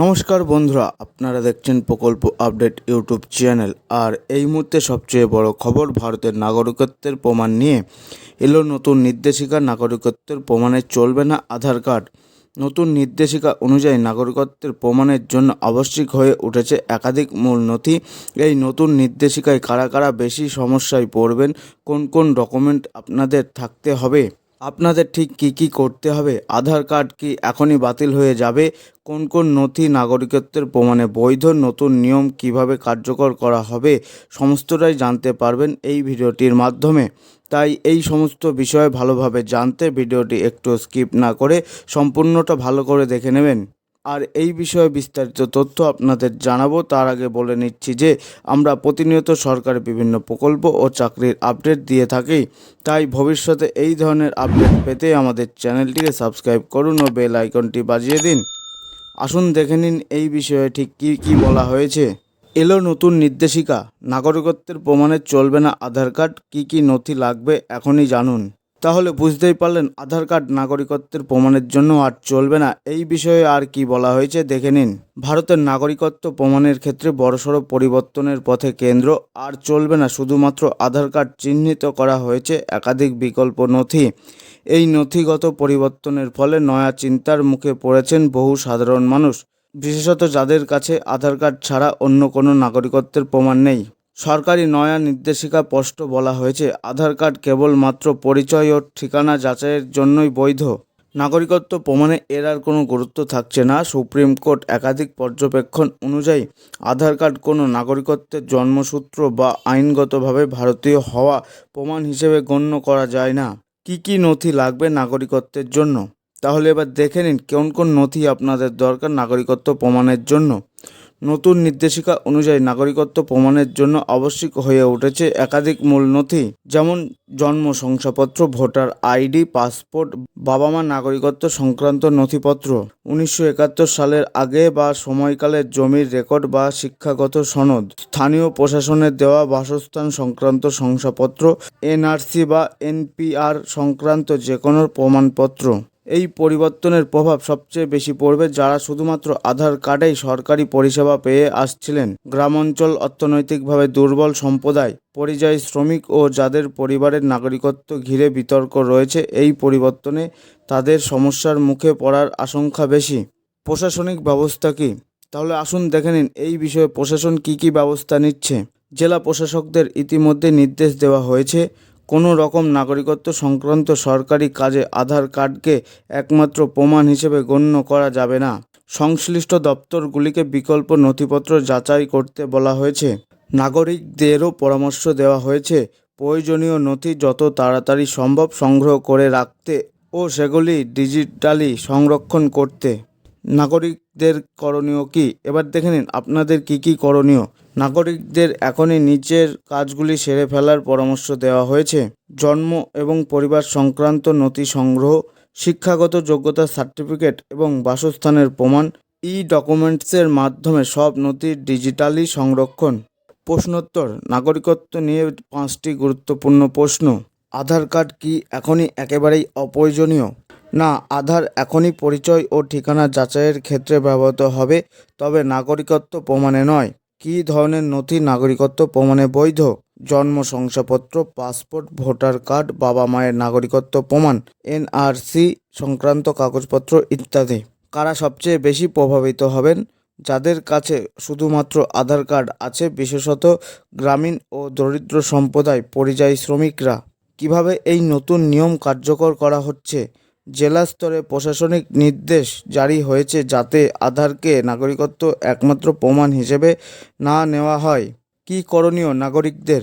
নমস্কার বন্ধুরা, আপনারা দেখছেন প্রকল্প আপডেট ইউটিউব চ্যানেল। আর এই মুহূর্তে সবচেয়ে বড় খবর, ভারতের নাগরিকত্বের প্রমাণ নিয়ে এলো নতুন নির্দেশিকা। নাগরিকত্বের প্রমাণে চলবে না আধার কার্ড। নতুন নির্দেশিকা অনুযায়ী নাগরিকত্বের প্রমাণের জন্য আবশ্যিক হয়ে উঠেছে একাধিক মূল নথি। এই নতুন নির্দেশিকায় কারা কারা বেশি সমস্যায় পড়বেন, কোন কোন ডকুমেন্ট আপনাদের থাকতে হবে? আপনাদের ঠিক কি কি করতে হবে? আধার কার্ড কি এখনই বাতিল হয়ে যাবে? কোন কোন নথি নাগরিকত্বের প্রমাণে বৈধ? নতুন নিয়ম কীভাবে কার্যকর করা হবে? সমস্তটাই জানতে পারবেন এই ভিডিওটির মাধ্যমে। তাই এই সমস্ত বিষয়ে ভালোভাবে জানতে ভিডিওটি একটু স্কিপ না করে সম্পূর্ণটা ভালো করে দেখে নেবেন। আর এই বিষয়ে বিস্তারিত তথ্য আপনাদের জানাব। তার আগে বলে নিচ্ছি যে, আমরা প্রতিনিয়ত সরকারের বিভিন্ন প্রকল্প ও চাকরির আপডেট দিয়ে থাকি। তাই ভবিষ্যতে এই ধরনের আপডেট পেতে আমাদের চ্যানেলটিকে সাবস্ক্রাইব করুন ও বেল আইকনটি বাজিয়ে দিন। আসুন দেখে নিন এই বিষয়ে ঠিক কী কী বলা হয়েছে। এলো নতুন নির্দেশিকা। নাগরিকত্বের প্রমাণে চলবে না আধার কার্ড। কী কী নথি লাগবে? এখনই জানুন। তাহলে বুঝতেই পারলেন, আধার কার্ড নাগরিকত্বের প্রমাণের জন্য আর চলবে না। এই বিষয়ে আর কি বলা হয়েছে দেখে নিন। ভারতের নাগরিকত্ব প্রমাণের ক্ষেত্রে বড়সড় পরিবর্তনের পথে কেন্দ্র আর চলবে না, শুধুমাত্র আধার কার্ড চিহ্নিত করা হয়েছে একাধিক বিকল্প নথি। এই নথিগত পরিবর্তনের ফলে নয়া চিন্তার মুখে পড়েছেন বহু সাধারণ মানুষ, বিশেষত যাদের কাছে আধার কার্ড ছাড়া অন্য কোনো নাগরিকত্বের প্রমাণ নেই। সরকারি নয়া নির্দেশিকা স্পষ্ট বলা হয়েছে। আধার কার্ড কেবলমাত্র পরিচয় ও ঠিকানা যাচাইয়ের জন্যই বৈধ। নাগরিকত্ব প্রমাণে এর আর কোনো গুরুত্ব থাকছে না। সুপ্রিম কোর্ট একাধিক পর্যবেক্ষণ অনুযায়ী আধার কার্ড কোনো নাগরিকত্বের জন্মসূত্র বা আইনগতভাবে ভারতীয় হওয়া প্রমাণ হিসেবে গণ্য করা যায় না। কি কি নথি লাগবে নাগরিকত্বের জন্য? তাহলে এবার দেখে নিন, কোন কোন নথি আপনাদের দরকার নাগরিকত্ব প্রমাণের জন্য। নতুন নির্দেশিকা অনুযায়ী নাগরিকত্ব প্রমাণের জন্য আবশ্যিক হয়ে উঠেছে একাধিক মূল নথি যেমন জন্ম শংসাপত্র, ভোটার আইডি, পাসপোর্ট বাবা মা নাগরিকত্ব সংক্রান্ত নথিপত্র। উনিশশো একাত্তর সালের আগে বা সময়কালের জমির রেকর্ড বা শিক্ষাগত সনদ, স্থানীয় প্রশাসনের দেওয়া বাসস্থান সংক্রান্ত শংসাপত্র, এনআরসি বা এনপিআর সংক্রান্ত যে কোনো প্রমাণপত্র। এই পরিবর্তনের প্রভাব সবচেয়ে বেশি পড়বে যারা শুধুমাত্র আধার কার্ডেই সরকারি পরিষেবা পেয়ে আসছিলেন। গ্রামাঞ্চল অর্থনৈতিকভাবে দুর্বল সম্প্রদায়, পরিযায়ী শ্রমিক ও যাদের পরিবারের নাগরিকত্ব ঘিরে বিতর্ক রয়েছে, এই পরিবর্তনে তাদের সমস্যার মুখে পড়ার আশঙ্কা বেশি। প্রশাসনিক ব্যবস্থা কি? তাহলে আসুন দেখে নিন, এই বিষয়ে প্রশাসন কি কি ব্যবস্থা নিচ্ছে? জেলা প্রশাসকদের ইতিমধ্যে নির্দেশ দেওয়া হয়েছে কোনো রকম নাগরিকত্ব সংক্রান্ত সরকারি কাজে আধার কার্ডকে একমাত্র প্রমাণ হিসেবে গণ্য করা যাবে না। সংশ্লিষ্ট দপ্তরগুলিকে বিকল্প নথিপত্র যাচাই করতে বলা হয়েছে। নাগরিকদেরও পরামর্শ দেওয়া হয়েছে, প্রয়োজনীয় নথি যত তাড়াতাড়ি সম্ভব সংগ্রহ করে রাখতে ও সেগুলি ডিজিটালি সংরক্ষণ করতে। নাগরিকদের করণীয় কি? এবার দেখে নিন, আপনাদের কি কি করণীয়? নাগরিকদের এখনই নিচের কাজগুলি সেরে ফেলার পরামর্শ দেওয়া হয়েছে। জন্ম এবং পরিবার সংক্রান্ত নথি সংগ্রহ, শিক্ষাগত যোগ্যতা সার্টিফিকেট এবং বাসস্থানের প্রমাণ ই ডকুমেন্টসের মাধ্যমে সব নথির ডিজিটালি সংরক্ষণ। প্রশ্নোত্তর, নাগরিকত্ব নিয়ে পাঁচটি গুরুত্বপূর্ণ প্রশ্ন। আধার কার্ড কি এখনই একেবারেই অপ্রয়োজনীয়? না, আধার এখনই পরিচয় ও ঠিকানা যাচাইয়ের ক্ষেত্রে ব্যবহৃত হবে, তবে নাগরিকত্ব প্রমাণে নয়। কী ধরনের নথি নাগরিকত্ব প্রমাণে বৈধ? জন্ম শংসাপত্র, পাসপোর্ট, ভোটার কার্ড, বাবা মায়ের নাগরিকত্ব প্রমাণ, এনআরসি সংক্রান্ত কাগজপত্র ইত্যাদি। কারা সবচেয়ে বেশি প্রভাবিত হবেন? যাদের কাছে শুধুমাত্র আধার কার্ড আছে, বিশেষত গ্রামীণ ও দরিদ্র সম্প্রদায়, পরিযায়ী শ্রমিকরা। কীভাবে এই নতুন নিয়ম কার্যকর করা হচ্ছে? জেলা স্তরে প্রশাসনিক নির্দেশ জারি হয়েছে যাতে আধারকে নাগরিকত্ব একমাত্র প্রমাণ হিসেবে না নেওয়া হয়। কী করণীয় নাগরিকদের?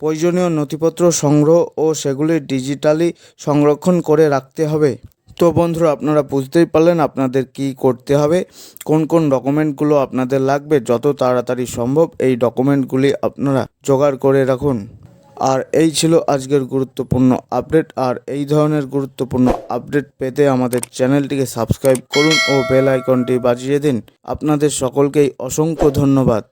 প্রয়োজনীয় নথিপত্র সংগ্রহ ও সেগুলি ডিজিটালি সংরক্ষণ করে রাখতে হবে। তো বন্ধুরা, আপনারা বুঝতেই পারলেন আপনাদের কি করতে হবে, কোন কোন ডকুমেন্টগুলো আপনাদের লাগবে, যত তাড়াতাড়ি সম্ভব এই ডকুমেন্টগুলি আপনারা জোগাড় করে রাখুন। আর এই ছিল আজকের গুরুত্বপূর্ণ আপডেট। আর এই ধরনের গুরুত্বপূর্ণ আপডেট পেতে আমাদের চ্যানেলটিকে সাবস্ক্রাইব করুন ও বেল আইকনটি বাজিয়ে দিন। আপনাদের সকলকেই অসংখ্য ধন্যবাদ।